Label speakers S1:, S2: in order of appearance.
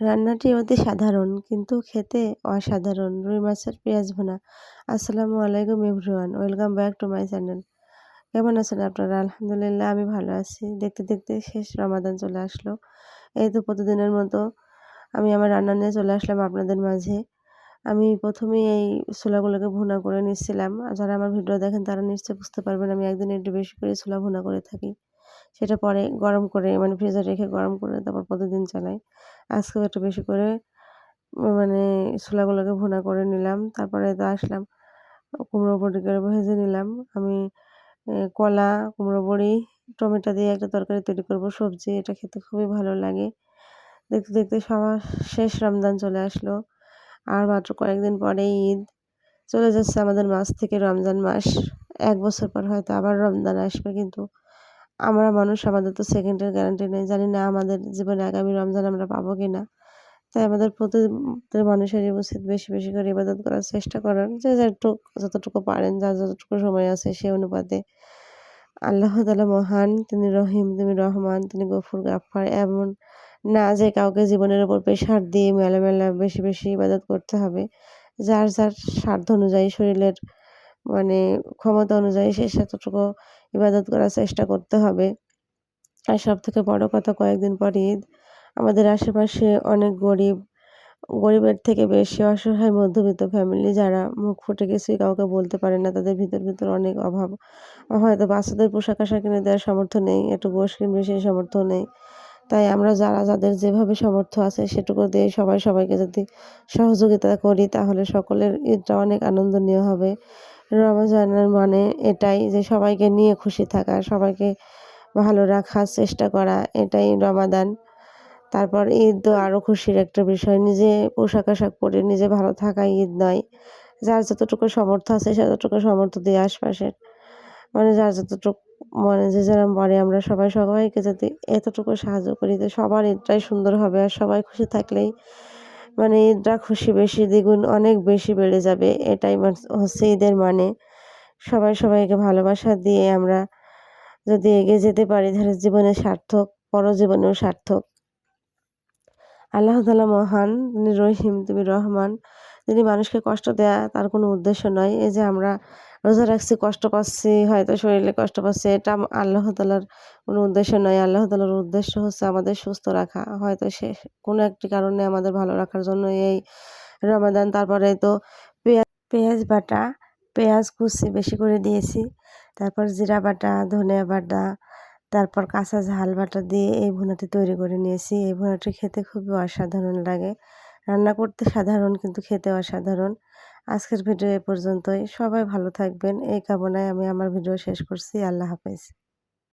S1: রান্নাটি অতি সাধারণ, কিন্তু খেতে অসাধারণ। রুই মাছের পেঁয়াজ ভুনা। আসসালামু আলাইকুম everyone, welcome back to my channel. কেমন আছেন আপনারা? আলহামদুলিল্লাহ, আমি ভালো আছি। দেখতে দেখতে শেষ রমাদান চলে আসলো। এই তো প্রতিদিনের মতো আমি আমার রান্না নিয়ে চলে আসলাম আপনাদের মাঝে। আমি প্রথমেই এই ছোলাগুলোকে ভুনা করে নিচ্ছিলাম। যারা আমার ভিডিও দেখেন, তারা নিশ্চয়ই বুঝতে পারবেন আমি একদিন একটু বেশি করে ছোলা ভুনা করে থাকি। সেটা পরে গরম করে মানে ফ্রিজে রেখে গরম করে তারপর প্রতিদিন চালাই। আজকেও একটু বেশি করে মানে ছোলাগুলোকে ভুনা করে নিলাম। তারপরে তো আসলাম, কুমড়ো বড়ি করে ভেজে নিলাম। আমি কলা, কুমড়ো বড়ি, টমেটো দিয়ে একটা তরকারি তৈরি করব, সবজি, এটা খেতে খুবই ভালো লাগে। দেখতে দেখতে সবার শেষ রমজান চলে আসলো। আর মাত্র কয়েকদিন পরেই ঈদ। চলে যাচ্ছে আমাদের মাস থেকে রমজান মাস। এক বছর পর হয়তো আবার রমজান আসবে কিন্তু আমরা মানুষ আমাদের তো সেকেন্ডের গ্যারান্টি নেই। জানি না আমাদের জীবনে আগামী রমজান আমরা পাবো কি না তাই আমাদের প্রতি মানুষেরই উচিত বেশি বেশি করে ইবাদত করার চেষ্টা করার। যে যেটুকু যতটুকু পারেন, যার যতটুকু সময় আছে সে অনুপাতে। আল্লাহ তালা মহান, তিনি রহিম, তিনি রহমান, তিনি গফুর গাফার এমন না যে কাউকে জীবনের ওপর প্রেশার দিয়ে মেলা মেলা বেশি বেশি ইবাদত করতে হবে। যার যার স্বার্থ অনুযায়ী শরীরের মানে ক্ষমতা অনুযায়ী সে সেতটুকু ইবাদত করার চেষ্টা করতে হবে। আর সব থেকে বড় কথা, কয়েকদিন পর ঈদ। আমাদের আশেপাশে অনেক গরিব, গরিবের থেকে বেশি অসহায় মধ্যবিত্ত ফ্যামিলি যারা মুখ ফুটে কিছুই কাউকে বলতে পারে না, তাদের ভিতর ভিতর অনেক অভাব। হয়তো বাচ্চাদের পোশাক আশাক কিনে দেওয়ার সামর্থ্য নেই, একটু গোশ কিনবে সেই সামর্থ্য নেই। তাই আমরা যারা, যাদের যেভাবে সামর্থ্য আছে সেটুকু দিয়ে সবাই সবাইকে যদি সহযোগিতা করি, তাহলে সকলের ঈদটা অনেক আনন্দনীয় হবে। রমজানের মানে এটাই যে সবাইকে নিয়ে খুশি থাকা, সবাইকে ভালো রাখার চেষ্টা করা, এটাই রমাদান। তারপর ঈদ তো আরও খুশির একটা বিষয়, নিজে পোশাক আশাক পরে নিজে ভালো থাকা ঈদ নয়। যার যতটুকু সমর্থ আছে ততটুকু সামর্থ্য দিয়ে আশপাশের মানে যার যতটুকু মানে যে যেরকম পারে আমরা সবাই সবাইকে যদি এতটুকু সাহায্য করি তো সবার এটাই সুন্দর হবে আর সবাই খুশি থাকলেই মানে ঈদরা খুশি বেশি দ্বিগুণ অনেক বেশি বেড়ে যাবে, এটাই হচ্ছে ঈদের মানে। সবাই সবাইকে ভালোবাসা দিয়ে আমরা যদি এগিয়ে যেতে পারি, তাহলে জীবনে সার্থক পরজীবনেও সার্থক। আল্লাহ তালা মহান, রহিম, তুমি রহমান। তিনি মানুষকে কষ্ট দেয়া তার কোনো উদ্দেশ্য নয়। এই যে আমরা রোজা রাখছি, কষ্ট পাচ্ছি, হয়তো শরীরে কষ্ট পাচ্ছি, এটা আল্লাহ তালার কোনো উদ্দেশ্য নয়। আল্লাহ তালার উদ্দেশ্য হচ্ছে আমাদের সুস্থ রাখা। হয়তো সে কোনো একটি কারণে আমাদের ভালো রাখার জন্য এই রমাদান, তারপরে তো পেঁয়াজ পেঁয়াজ বাটা, পেঁয়াজ কুচি বেশি করে দিয়েছি। তারপর জিরা বাটা, ধনিয়া বাটা, তারপর কাঁচা ঝাল বাটা দিয়ে এই ভুনাটি তৈরি করে নিয়েছি। এই ভুনাটি খেতে খুবই অসাধারণ লাগে। রান্না করতে সাধারণ কিন্তু খেতে অসাধারণ। আজকের ভিডিও এ পর্যন্তই। সবাই ভালো থাকবেন। এই কামনায় আমি আমার ভিডিও শেষ করছি। আল্লাহ হাফেজ।